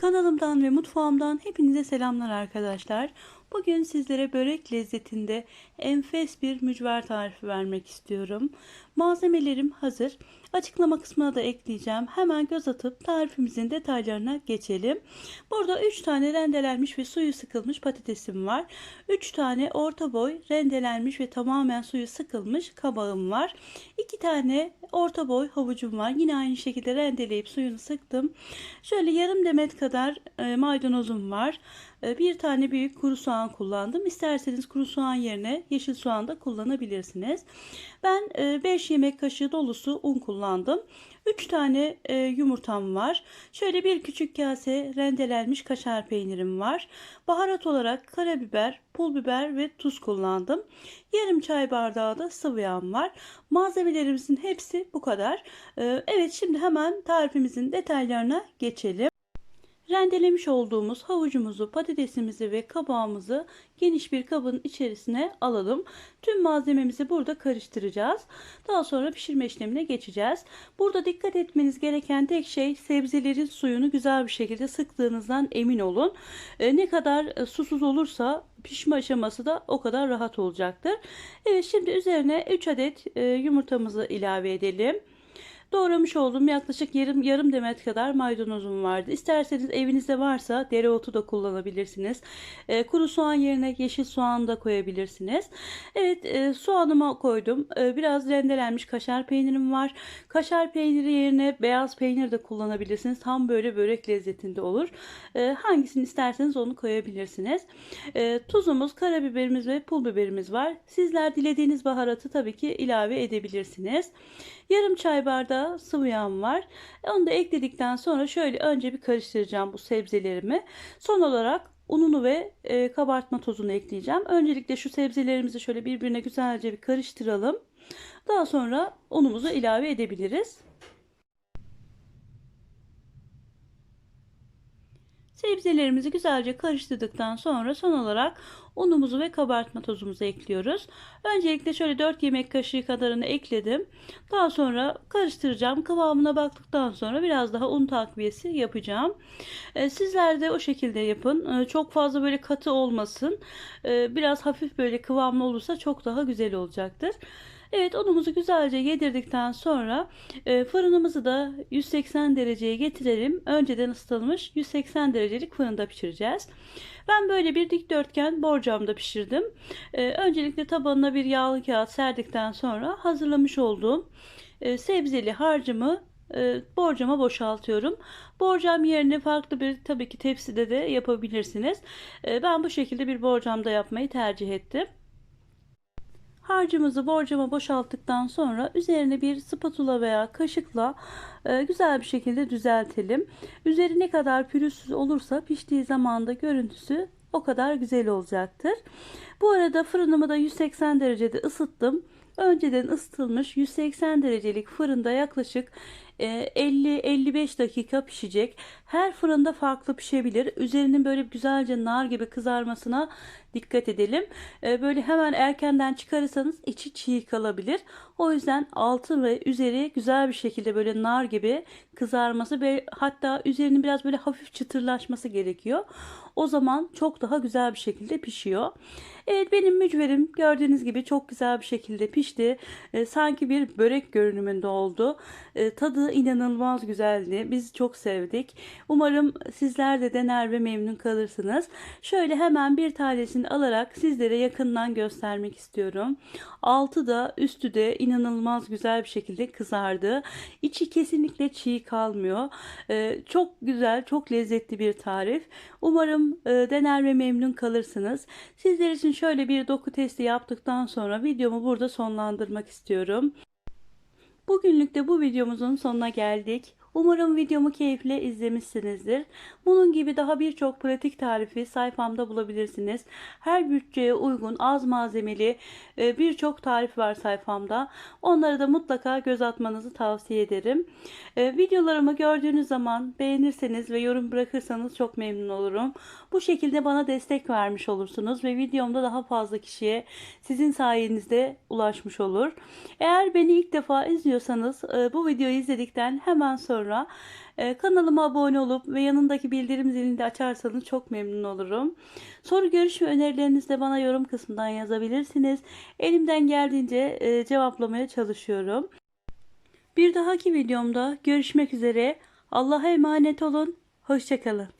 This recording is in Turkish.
Kanalımdan ve mutfağımdan hepinize selamlar arkadaşlar. Bugün sizlere börek lezzetinde enfes bir mücver tarifi vermek istiyorum. Malzemelerim hazır. Açıklama kısmına da ekleyeceğim. Hemen göz atıp tarifimizin detaylarına geçelim. Burada 3 tane rendelenmiş ve suyu sıkılmış patatesim var. 3 tane orta boy rendelenmiş ve tamamen suyu sıkılmış kabağım var. 2 tane orta boy havucum var. Yine aynı şekilde rendeleyip suyunu sıktım. Şöyle yarım demet kadar e, maydanozum var. E, bir tane büyük kuru soğan kullandım. İsterseniz kuru soğan yerine yeşil soğan da kullanabilirsiniz. Ben 5 yemek kaşığı dolusu un kullandım. 3 tane e, yumurtam var. Şöyle bir küçük kase rendelenmiş kaşar peynirim var. Baharat olarak karabiber, pul biber ve tuz kullandım. Yarım çay bardağı da sıvı yağım var. Malzemelerimizin hepsi bu kadar. E, evet şimdi hemen tarifimizin detaylarına geçelim. Rendelemiş olduğumuz havucumuzu, patatesimizi ve kabağımızı geniş bir kabın içerisine alalım. Tüm malzememizi burada karıştıracağız. Daha sonra pişirme işlemine geçeceğiz. Burada dikkat etmeniz gereken tek şey sebzelerin suyunu güzel bir şekilde sıktığınızdan emin olun. E, ne kadar e, susuz olursa pişme aşaması da o kadar rahat olacaktır. Evet şimdi üzerine 3 adet e, yumurtamızı ilave edelim. Doğramış olduğum yaklaşık yarım, yarım demet kadar maydanozum vardı. İsterseniz evinizde varsa dereotu da kullanabilirsiniz. E, kuru soğan yerine yeşil soğan da koyabilirsiniz. Evet e, soğanımı koydum. E, biraz rendelenmiş kaşar peynirim var. Kaşar peyniri yerine beyaz peynir de kullanabilirsiniz. Tam böyle börek lezzetinde olur. E, hangisini isterseniz onu koyabilirsiniz. E, tuzumuz, karabiberimiz ve pul biberimiz var. Sizler dilediğiniz baharatı tabii ki ilave edebilirsiniz. Yarım çay bardağı sıvı yağım var. Onu da ekledikten sonra şöyle önce bir karıştıracağım bu sebzelerimi. Son olarak ununu ve e, kabartma tozunu ekleyeceğim. Öncelikle şu sebzelerimizi şöyle birbirine güzelce bir karıştıralım. Daha sonra unumuzu ilave edebiliriz. Sebzelerimizi güzelce karıştırdıktan sonra son olarak unumuzu ve kabartma tozumuzu ekliyoruz. Öncelikle şöyle 4 yemek kaşığı kadarını ekledim. Daha sonra karıştıracağım. Kıvamına baktıktan sonra biraz daha un takviyesi yapacağım. Ee, sizler de o şekilde yapın. Ee, çok fazla böyle katı olmasın. Ee, biraz hafif böyle kıvamlı olursa çok daha güzel olacaktır. Evet unumuzu güzelce yedirdikten sonra e, fırınımızı da 180 dereceye getirelim. Önceden ısıtılmış 180 derecelik fırında pişireceğiz. Ben böyle bir dikdörtgen borcamda pişirdim. E, öncelikle tabanına bir yağlı kağıt serdikten sonra hazırlamış olduğum e, sebzeli harcımı e, borcama boşaltıyorum. Borcam yerine farklı bir tabii ki tepside de yapabilirsiniz. E, ben bu şekilde bir borcamda yapmayı tercih ettim. Harcımızı borcama boşalttıktan sonra üzerine bir spatula veya kaşıkla e, güzel bir şekilde düzeltelim. Üzeri ne kadar pürüzsüz olursa piştiği zaman da görüntüsü o kadar güzel olacaktır. Bu arada fırınımı da 180 derecede ısıttım. Önceden ısıtılmış 180 derecelik fırında yaklaşık 50-55 e, dakika pişecek. Her fırında farklı pişebilir. Üzerinin böyle güzelce nar gibi kızarmasına dikkat edelim. E, böyle hemen erkenden çıkarırsanız içi çiğ kalabilir. O yüzden altı ve üzeri güzel bir şekilde böyle nar gibi kızarması ve hatta üzerinin biraz böyle hafif çıtırlaşması gerekiyor. O zaman çok daha güzel bir şekilde pişiyor. Evet benim mücverim gördüğünüz gibi çok güzel bir şekilde pişti. E, sanki bir börek görünümünde oldu. E, tadı inanılmaz güzeldi. Biz çok sevdik. Umarım sizler de dener ve memnun kalırsınız. Şöyle hemen bir tanesini alarak sizlere yakından göstermek istiyorum. Altı da üstü de inanılmaz güzel bir şekilde kızardı. İçi kesinlikle çiğ kalmıyor. E, çok güzel, çok lezzetli bir tarif. Umarım e, dener ve memnun kalırsınız. Sizler için şöyle bir doku testi yaptıktan sonra videomu burada sonlandırmak istiyorum. Bugünlük de bu videomuzun sonuna geldik. Umarım videomu keyifle izlemişsinizdir. Bunun gibi daha birçok pratik tarifi sayfamda bulabilirsiniz. Her bütçeye uygun az malzemeli e, birçok tarif var sayfamda. Onlara da mutlaka göz atmanızı tavsiye ederim. E, videolarımı gördüğünüz zaman beğenirseniz ve yorum bırakırsanız çok memnun olurum. Bu şekilde bana destek vermiş olursunuz ve videomda daha fazla kişiye sizin sayenizde ulaşmış olur. Eğer beni ilk defa izliyorsanız e, bu videoyu izledikten hemen sonra sonra e, kanalıma abone olup ve yanındaki bildirim zilini de açarsanız çok memnun olurum. Soru görüş ve önerilerinizi de bana yorum kısmından yazabilirsiniz. Elimden geldiğince e, cevaplamaya çalışıyorum. Bir dahaki videomda görüşmek üzere. Allah'a emanet olun. Hoşçakalın.